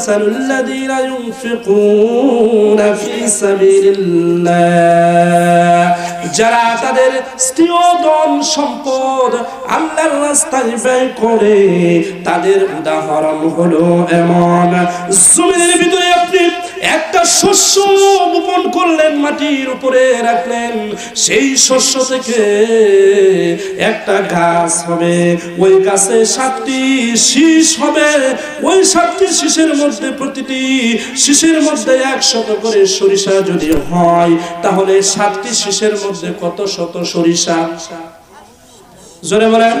মাসালুল্লাযীনা في سبيل الله. যারা তাদের স্ত্রীয় ধন সম্পদ আল্লাহর রাস্তায় ব্যয় করে, তাদের উদাহরণ হলো এমন। জমিনের ভিতরে আপনি একটা শস্য বপন করলেন, মাটির উপরে রাখলেন। সেই শস্য থেকে একটা গাছ হবে, ওই গাছে সাতটি শীষ হবে। ওই সাতটি শীষের মধ্যে প্রতিটি শীষের মধ্যে একশত করে সরিষা যদি হয়, তাহলে সাতটি শীষের মধ্যে কত শত সরিষা? জোরে বলেন।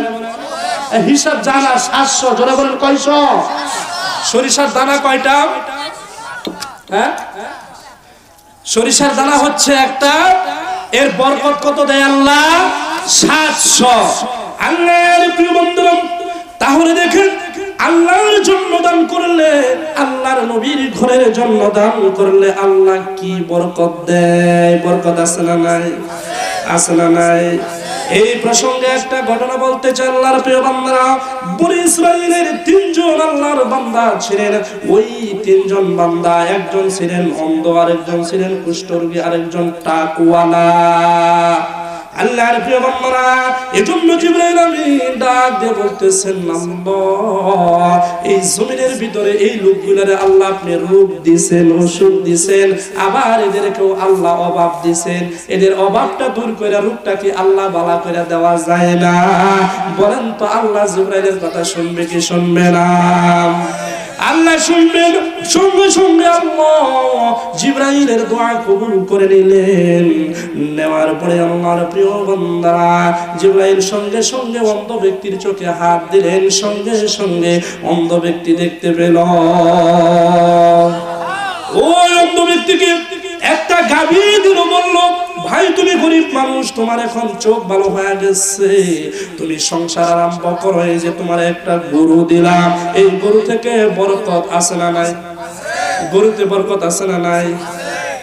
হিসাব জানা সাতশো, জোরে বলেন কয়শ? সরিষার দানা কয়টা? হ্যাঁ? সরিষার দানা হচ্ছে একটা, এর বরকত কত দেয় আল্লাহ? সাতশো। আল্লাহর প্রিয় বন্ধুরা তাহলে দেখেন, আল্লাহর জন্য দান করলে, আল্লাহর নবীর ঘরের জন্য দান করলে আল্লাহ কি বরকত দেয়? বরকত আছে না নাই? আছে না নাই? এই প্রসঙ্গে একটা ঘটনা বলতে চাই আল্লাহর প্রিয় বান্দারা। বনি ইসরাইলের তিনজন আল্লাহর বান্দা ছিলেন। ওই তিনজন বান্দা একজন ছিলেন অন্ধ, আরেকজন ছিলেন কুষ্ঠরোগী, আরেকজন টাকুয়ালা আল্লাহর প্রিয় বান্দারা, এজন্য জিবরাইল আমিন ডাক দিয়ে বলতেছেন আল্লাহ এই জমিনের ভিতরে এই লোকগুলোরে আল্লাহ আপনি রূপ দিছেন, ওষুধ দিছেন, আবার এদেরকেও আল্লাহ অভাব দিছেন। এদের অভাবটা দূর করে রূপটা কি আল্লাহ বালা করে দেওয়া যায় না। বলেন তো আল্লাহ জিবরাইলের কথা শুনবে কি শুনবে না? আল্লাহ শুনবেন সঙ্গে সঙ্গে আল্লাহ। জিব্রাইলের দোয়া কবুল করে নিলেন। নেওয়ার পরে আল্লাহর প্রিয় বান্দারা, জিব্রাইল সঙ্গে সঙ্গে অন্ধ ব্যক্তির চোখে হাত দিলেন, সঙ্গে সঙ্গে অন্ধ ব্যক্তি দেখতে পেল। ওই অন্ধ ব্যক্তিকে একটা গাভী দিল, বলল ভাই, তুমি গরিব মানুষ, তোমার এখন চোখ ভালো হয়ে গেছে। তুমি সংসার আরম্ভ করো, এই যে তোমার একটা গরু দিলাম। এই গরু থেকে বরকত আছে না নাই? গরুতে বরকত আছে না নাই?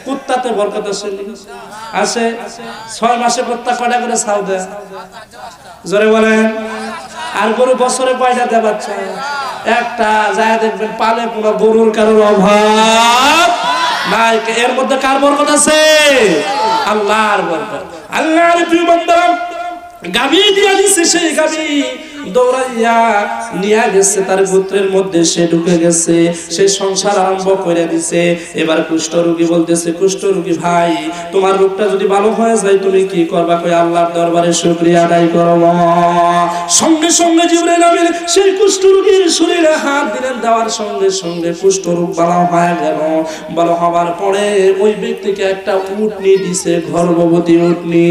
কুত্তাতে বরকত আছে? আছে ছয় মাসে কুত্তা কয়টা করে ছাও দেয়? জোরে বলেন। আর গরু বছরে কয়টা দেয় বাচ্চা? একটা, যায় দেখবেন পালে কোনো গরুর কারোর অভাব নাই। এর মধ্যে কার বরকত আছে? আল্লাহর বরকত। আল্লাহর প্রিয় বান্দা গাবি দিয়া দিছে সেই গাবি দৌড়াইয়া নিয়ে গেছে, তার গোত্রের মধ্যে সে ঢুকে গেছে, সে সংসার আরম্ভ করে দিছে। এবার কুষ্ঠ রোগী বলতেছে কুষ্ঠ রোগী ভাই, তোমার রোগটা যদি ভালো হয়ে যায়, তুমি কি করবা? কই আল্লাহর দরবারে আদায় করব সঙ্গে সঙ্গে সেই কুষ্ঠ রোগীর শরীরে হাত দিলেন, দেওয়ার সঙ্গে সঙ্গে কুষ্ঠ রোগ ভালো হয়ে গেল। ভালো পরে ওই ব্যক্তিকে একটা উটনি দিছে, গর্ভবতী উটনি।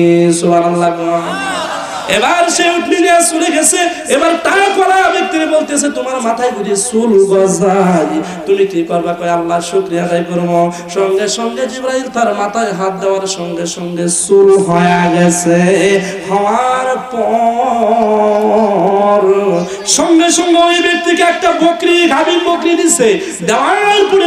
এবার সে উঠলি নিয়ে চলে গেছে। এবার তা করা ব্যক্তি বলতেছে, তোমার মাথায় বুঝি চুল গজাই তুমি কি করবা? কয়, আল্লাহ শুকরিয়া আদায় করব। সঙ্গে সঙ্গে জিব্রাইল তার মাথায় হাত দেওয়ার সঙ্গে সঙ্গে চুল হয়ে গেছে। হওয়ার পর সঙ্গে সঙ্গে ওই ব্যক্তিকে একটা বকরি গাভীর বকরি দিছে। দেওয়ার পরে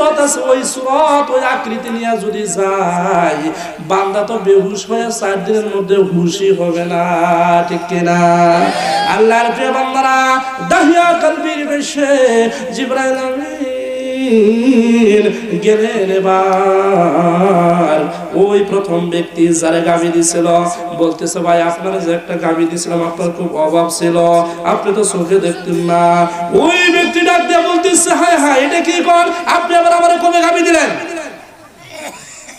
সুরত আছে, ওই সুরত, ওই আকৃতি নিয়ে যদি যায় বান্দা তো বেহুশ হয়ে চার দিনের মধ্যে হুশই হবে না, ঠিক কিনা? আল্লাহর প্রিয় বান্দারা, দাহিয়া কলবির বেশে জিব্রাইল গেলেন এবার। ওই প্রথম ব্যক্তি যারা গাবি দিছিল, বলতেছে, ভাই, আপনার যে একটা গাবি দিছিলাম, আপনার খুব অভাব ছিল, আপনি তো চোখে দেখতেন না। ওই ব্যক্তি ডাক দিয়ে বলতেছে হায় হায়, এটা কি কর আপনি আবার আমার কমে গাবি দিলেন।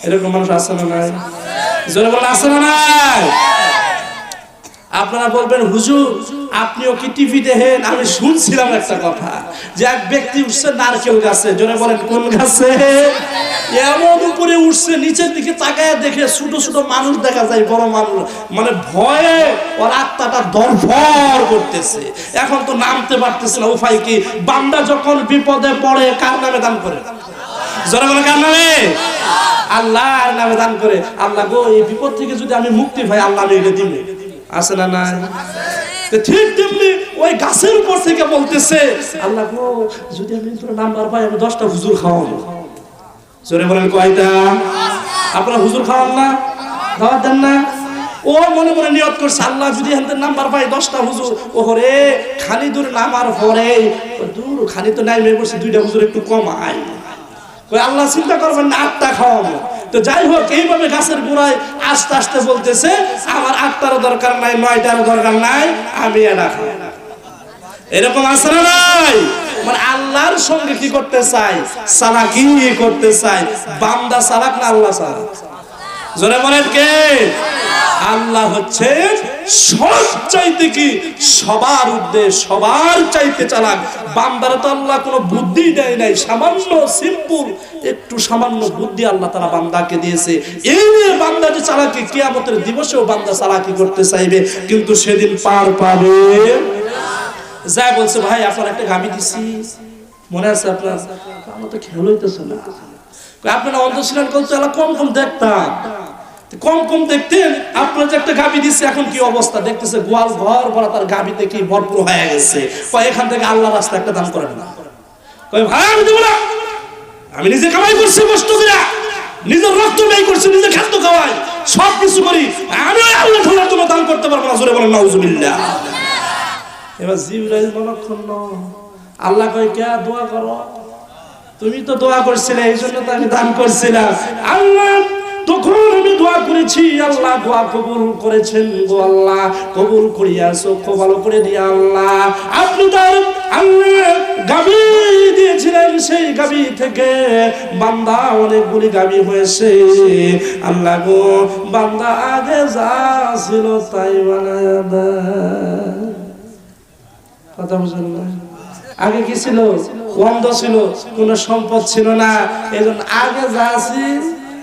এরকম মানুষ আছে না নাই? জোরে বলে আছে না নাই? আপনারা বলবেন, হুজুর, আপনিও কি টিভি দেখেন? আমি শুনছিলাম একটা কথা, যে এক ব্যক্তি উঠছে, নারকেল গাছে। জোরে বলেন, কোন গাছে? এমন উপরে উঠছে, নিচের দিকে তাকায় দেখে ছোট ছোট মানুষ দেখা যায়, বড় মানুষ। মানে ভয়ে ওর আত্মাটা দরফর করতেছে। এখন তো নামতে পারতেছে না, উপায় কি? বান্দা যখন বিপদে পড়ে, কার নামে দান করে? জোরে বলে কার নামে? আল্লাহর নামে দান করে। আল্লাহ গো, এই বিপদ থেকে যদি আমি মুক্তি পাই, আল্লাহ আমি এটা দিবে। আছে না নাই? তো ঠিক তেমনি ওই গাছের উপর থেকে বলতেছে আল্লাহ গো যদি আমি তোর নাম্বার পাই আমি দশটা হুজুর খাওয়াবো। জোরে বলেন কয়টা? আপনারা হুজুর খাওয়ান না? দাওয়াত দেন না? ও মনে মনে নিয়ত করছে আল্লাহ যদি হাতে নাম্বার পাই দশটা হুজুর। ও রে খালি দূর নামার ও দূর খালি তো নাই মেয়ে বসে দুইটা হুজুর একটু কম আয়। কই আল্লাহ চিন্তা করবেন না আটটা খাওয়াবো। তো যাই হোক, এইভাবে গাছের গোড়ায় আস্তে আস্তে বলতেছে, আমার আটটারও দরকার নাই, নয়টারও দরকার নাই, আমি এরকম না নাই? মানে আল্লাহর সঙ্গে কি করতে চাই সালাকি করতে চাই বান্দা সালাক না আল্লাহ সালাক জোরে বলেন কে? আল্লাহ হচ্ছে সব চাইতে কি? সবার উদ্দেশ্য সবার চাইতে চালাক। বান্দারে তো আল্লাহ কোনো বুদ্ধি দেয় নাই। সামান্য সিম্পল একটু সামান্য বুদ্ধি আল্লাহ তারা বান্দাকে দিয়েছে। এই নিয়ে বান্দা যে চালাকি, কিয়ামতের দিবসেও বান্দা চালাকি করতে চাইবে, কিন্তু সেদিন পার পাবে। যা বলছে, ভাই, আপনার একটা গাবি দিছি। মনে আছে আপনার? আমার তো খেয়াল হইতেছে না। আপনারা অন্ধ ছিলেন? কম কম দেখতাম। কম কম দেখতেন, আপনার যে একটা গাবি দিচ্ছে এখন কি অবস্থা? দেখতেছে গোয়াল ঘর ভরা তার গাবিতে কি ভরপুর হয়ে গেছে। এখান থেকে আল্লাহ রাস্তা একটা দান করেন না। কয়, ভাই, আমি দেবো না। আমি নিজে কামাই করছি, কষ্ট করে। নিজের রক্ত ব্যয় করছি, নিজে খাদ্য খাওয়াই। সব কিছু করি। আমি আল্লাহ তাআলার জন্য দান করতে পারব না, জোরে বলেন, নাউজুবিল্লাহ। এবার জিবরাইল মনক্ষণ আল্লাহ কয়, কে, দোয়া করো? তুমি তো দোয়া করছিলে, এই জন্য তো আমি দান করছিলাম। আল্লাহ তখন আমি দোয়া করেছি, আল্লাহ দোয়া কবুল করেছেন গো আল্লাহ। কবুল করিয়া ভালো করে দিয়া আল্লাহ। আপনি তার গাবি দিয়েছিলেন, সেই গাবি থেকে বান্দা অনেকগুলি গাবি হয়েছে। আল্লাহ গো, বান্দা আগে যা ছিল তাই বানায় কথা বুঝলেন না? আগে কি ছিল? অন্ধ ছিল, কোন সম্পদ ছিল না। এই জন্য আগে যা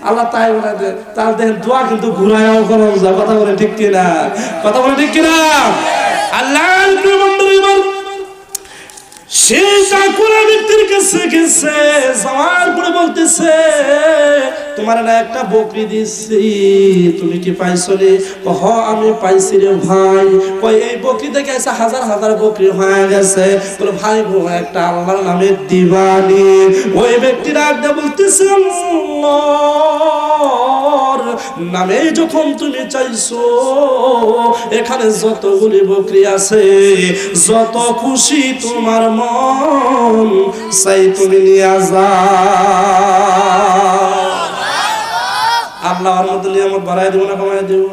আল্লাহ তাই বলে দে তার দেখেন দোয়া কিন্তু ঘুরায়ও করো কথা বলে ঠিক কিনা? কথা বলে ঠিক কিনা? আল্লাহ সেই চাকুরা ব্যক্তির কাছে গেছে, যাওয়ার পরে বলতেছে, তোমার না একটা বকরি দিচ্ছি তুমি কি পাইছো রে? হ আমি পাইছি রে ভাই। কই এই বকরি থেকে এসে হাজার হাজার বকরি হয়ে গেছে। বলে, ভাই গো, একটা আল্লাহর নামে দিবানি। ওই ব্যক্তি ডাকতে বলতেছে আল্লাহর নামে যখন তুমি চাইছো, এখানে যতগুলি বকরি আছে, যত খুশি তোমার মন সেই তুমি নিয়ে যাও আল্লাহ বাড়াই দেবো না কমাই দেবো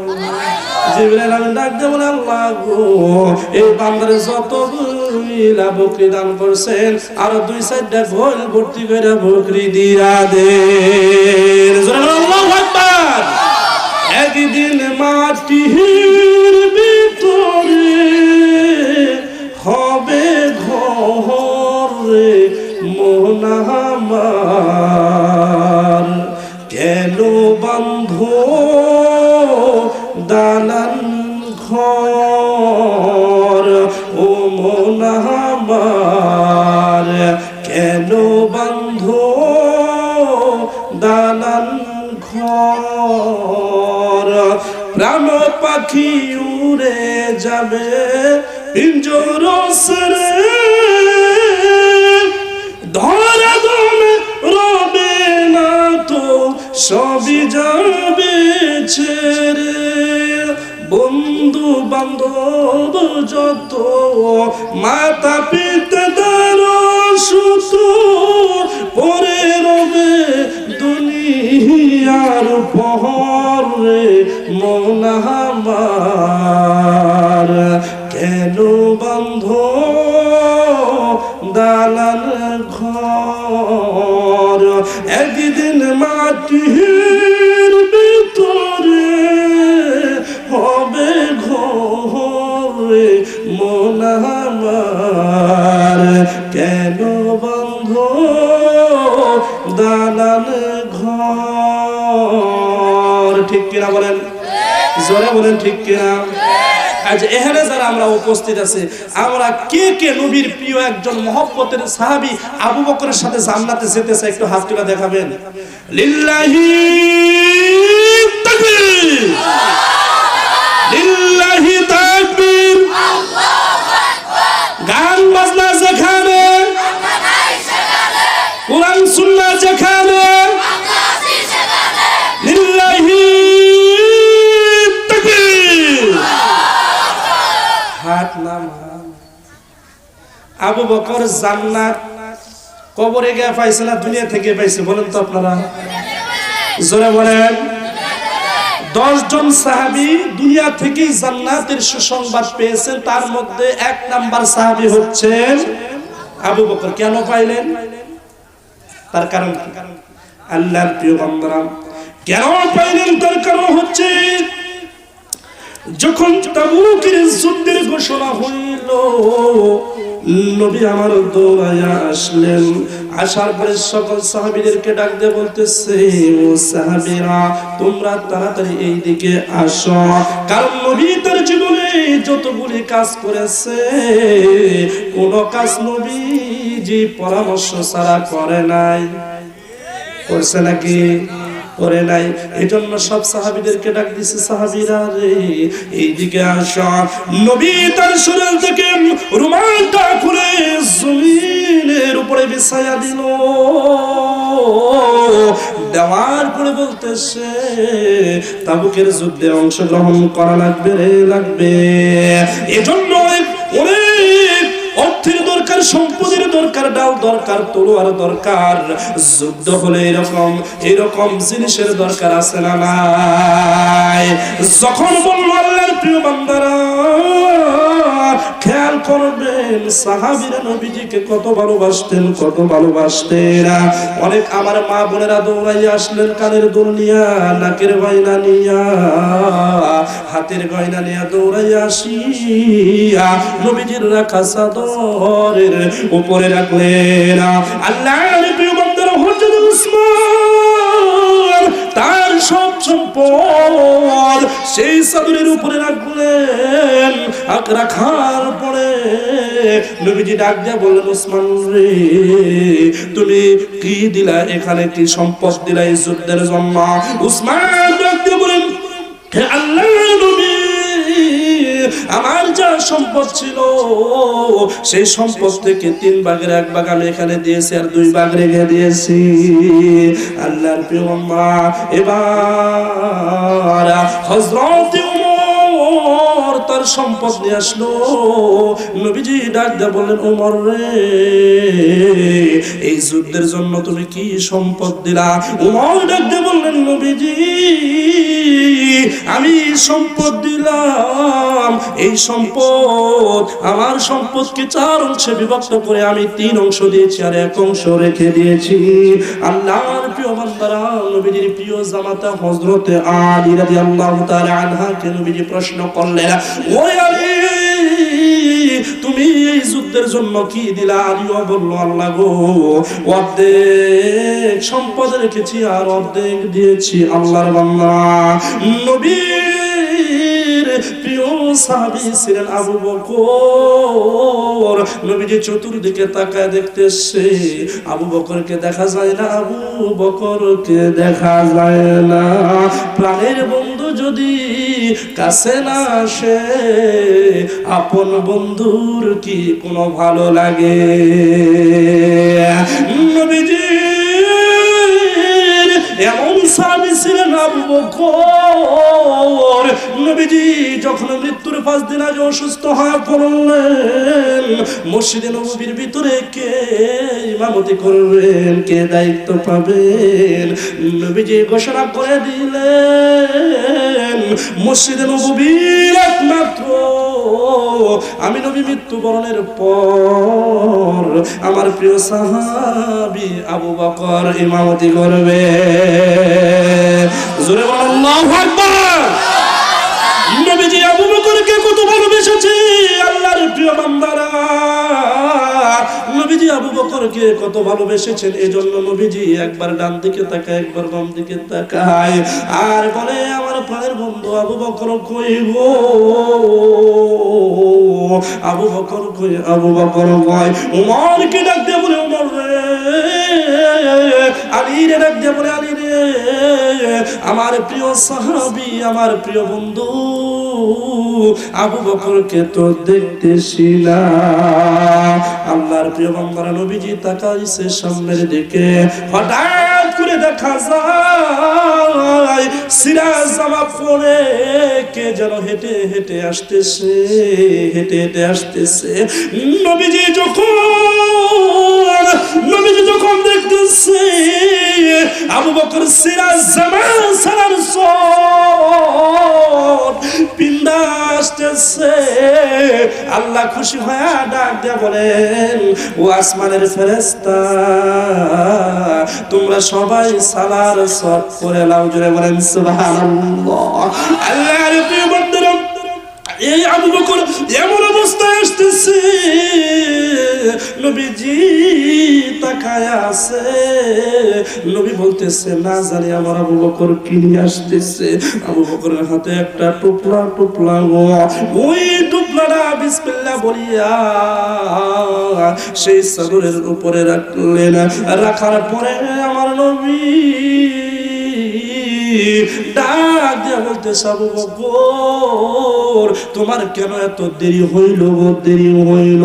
আর দুই সাইডটা গোল ভর্তি করে বকরি দিয়া দে। একদিন মাটির ভিতরে হবে ঘর রে মোনামার কেন বন্ধ যাবে পিঞ্জর সরে ধরা রবে না তো সবই যাবে ছেড়ে। বন্ধু বান্ধব যত, মাতা পিতা দার সুত পরে রবে দুনিয়ার পহরে মনাহামার মাটির ভিতরে হবে ঘরে মনামার কেন বন্ধ দালান ঘর? ঠিক কিনা বলেন? জোরে বলেন, ঠিক কিনা? আজ এখানে যারা আমরা উপস্থিত আছি, আমরা কে কে নবীর প্রিয় একজন মহব্বতের সাহাবি আবু বকরের সাথে জান্নাতে যেতে চাই একটু হাত তুলে দেখাবেন? লিল্লাহি তাকবীর লিল্লাহি তাকবীর গান বাজনা যেখানে কোরআন সুন্নাহ যেখানে লিল্লাহি তাকবীর হাত নাম আবু বকর জান্নাত। কবরে গিয়ে পাইছে না, দুনিয়া থেকে পাইছে, বলেন তো আপনারা। জোরে বলেন। দশ জন সাহাবি দুনিয়া থেকেই জান্নাতের সুসংবাদ পেয়েছেন, তার মধ্যে এক নাম্বার সাহাবি হচ্ছেন আবু বকর। কেন পাইলেন? তার কারণ? আল্লাহর প্রিয় বান্দারা কেন পাইলেন? তার কারণ হচ্ছে যখন তাবুকের যুদ্ধের ঘোষণা হইল, নবী আমার দৌড়াইয়া আসলেন। আসার পরে সকল সাহাবীদেরকে ডাক দিয়ে বলতেছে, ও সাহাবীরা, তোমরা তাড়াতাড়ি এই দিকে আসো। কারণ নবী তার জীবনে যতগুলি কাজ করেছে, কোন কাজ নবী যে পরামর্শ ছাড়া করে নাই। করছে নাকি? করে নাই। এই জন্য সব সাহাবিদেরকে ডাক দিছে রে, এইদিকে নবী তার থেকে রুমালটা খুলে জমিনের উপরে বিছায়া দিল। দেওয়ার পরে বলতেছে, তাবুকের যুদ্ধে অংশগ্রহণ করা লাগবে রে, লাগবে। এজন্য ডাল দরকার তলোয়ার দরকার। যুদ্ধ হলে এরকম এরকম জিনিসের দরকার আছে না যখন বলল আল্লাহর প্রিয় বান্দারা খেয়াল করবেন, সাহাবীরা নবীজিকে কত ভালোবাসতেন কত ভালোবাসতেন। অনেক আমার মা বোনেরা আসলেন কানের নিয়া, নাকের গয়না নিয়া, হাতের গয়না নিয়া দৌড়াইয়া আসিয়া নবীজির রাখা চাদরের উপরে রাখলেন। উসমান, তার সব সম্পদ সেই উপরে রাখলেন আক রাখার পরে নবীজি ডাক দিয়া বললেন, ওসমান রে, তুমি কি দিলা এখানে? কি সম্পদ দিলা এই যুদ্ধের জন্য? উসমান ডাক দিয়ে বলেন আল্লাহ নবী আমার যা সম্পদ ছিল, সেই সম্পদ থেকে তিন ভাগের এক ভাগ আমি এখানে দিয়েছি আর দুই ভাগ রেখে দিয়েছি। আল্লাহর এবার হজরত তার সম্পদ নিয়ে আসলো। নবীজি ডাক দিয়ে বললেন, উমর রে, এই যুদ্ধের জন্য তুমি কি সম্পদ দিলা? উমর ডাক দিয়ে বললেন, নবীজি, আমি সম্পদ দিলাম। এই সম্পদ আমার সম্পদকে চার অংশে বিভক্ত করে আমি তিন অংশ দিয়েছি আর এক অংশ রেখে দিয়েছি। আল্লাহর প্রিয় বান্দারা, নবীজির প্রিয় জামাতা হযরতে আলী রাদিয়াল্লাহু তাআলা আনহাকে নবীজি প্রশ্ন করলেন ওই আলী, তুমি এই যুদ্ধের জন্য কি দিলা? আলিও বলল, আল্লাহ গো, অর্ধেক সম্পদ রেখেছি আর অর্ধেক দিয়েছি আল্লাহর বান্দা। প্রিয় সাহাবী ছিলেন আবু বকর। নবীজি চতুর্দিকে তাকায় দেখতেছে, আবু বকরকে দেখা যায় না, আবু বকরকে দেখা যায় না। প্রাণের বন্ধু যদি কাছে না আসে, আপন বন্ধুর কি কোনো ভালো লাগে? আবু নবীজি যখন মৃত্যুর পাঁচ দিন আগে অসুস্থ হয়ে পড়লেন, মসজিদে নবীর ভিতরে কে ইমামতি করবেন, কে দায়িত্ব পাবেন? নবীজি ঘোষণা করে দিলেন, মসজিদে নবীর একমাত্র আমি নবী মৃত্যুবরণের পর আমার প্রিয় সাহাবি আবু বকর ইমামতি করবে। জোরে নবীজি আবু বকরকে কত ভালোবেসেছে, আল্লাহর প্রিয় বান্দারা। নবীজি আবু বকরকে কত ভালোবেসেছেন? এজন্য নবীজি একবার ডান দিকে তাকায়, একবার বাম দিকে তাকায়। আর বলে, আমার প্রাণের বন্ধু আবু বকর কই গো? আবু বকর কই, আবু বকর কই? উমর কে ডাক দিয়ে বলে, উমর রে আলী রে ডাক দিয়ে বলে আলী রে আমার প্রিয় সাহাবী, আমার প্রিয় বন্ধু, আবু বকরকে তো আল্লাহর প্রিয় বান্দারা নবীজি তাকাইছে সামনের দিকে। হঠাৎ করে দেখা যায়, সিরাজ জামা পরে কে যেন হেঁটে হেঁটে আসতেছে, হেঁটে হেঁটে আসতেছে। নবীজি যখন নবীজি যখন দেখতেছে আবু বকর সিরাজ জামা সালার আসতেছে। আল্লাহ খুশি হয়ে ডাক দিয়ে বলেন, ও আসমানের ফেরেস্তা তোমরা সবাই সালার সট করে লাউ জুড়ে বলেন, সুবহানাল্লাহ। বন্ধুরা এই আবু বকর এমন অবস্থায় আসতেছে, নবীজি তাকায় আছে। নবী বলতেছে, না জানি আমার আবু বকর কি নিয়ে আসতেছে। আবু বকরের হাতে একটা টুপলা টুপলা ওই টুপলাটা বিসমিল্লাহ বলিয়া সেই সাগরের উপরে রাখলেন। রাখার পরে আমার নবী ডাক দিয়া তোমার কেন এত দেরি হইল দেরি হইল।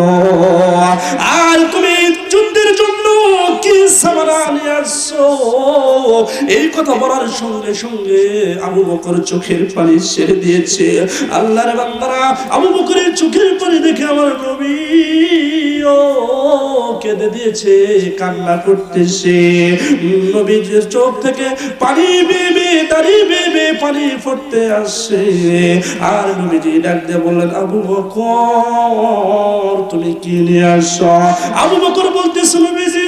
আর তুমি যুদ্ধের কি নিয়ে এই কথা বলার সঙ্গে সঙ্গে আবু বকর চোখের পানি ছেড়ে দিয়েছে। বান্দারা, আবু বকরের চোখের পানি দেখে আমার নবী কেঁদে দিয়েছে, কান্না করতেছে। চোখ থেকে পানি বেবে বেবে পানি আসে। আর নবীজি ডাক দিয়ে বললেন, আবু বকর, তুমি কি নিয়ে আসো? আবু বকর বলতেছে, নবীজি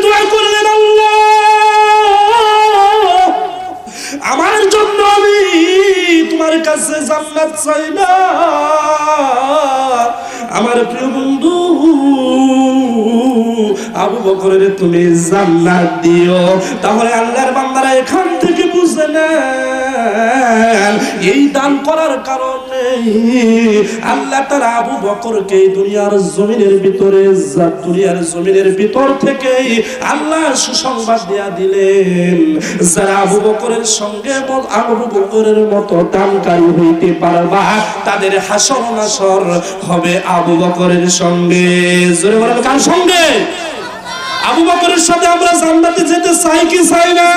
তোমার কাছে জান্নাত চাই না। আমার প্রিয় বন্ধু, আবু বকরের তুমি জান্নাত দিও। তাহলে আল্লাহর বান্দারা এখান থেকে বুঝে নেন। এই দান করার কারণে আল্লাহ তারা আবু বকরকে দুনিয়ার জমিনের ভিতরে দুনিয়ার জমিনের ভিতর থেকে আল্লাহ সুসংবাদ দিয়া দিলেন। যারা আবু বকরের সঙ্গে আবু বকরের মতো দানকারী হইতে পারবা, তাদের হাসর নাসর হবে আবু বকরের সঙ্গে। জোরে বলেন কার সঙ্গে? আবু বকরের সাথে আমরা জান্নাতে যেতে চাই কি চাই না?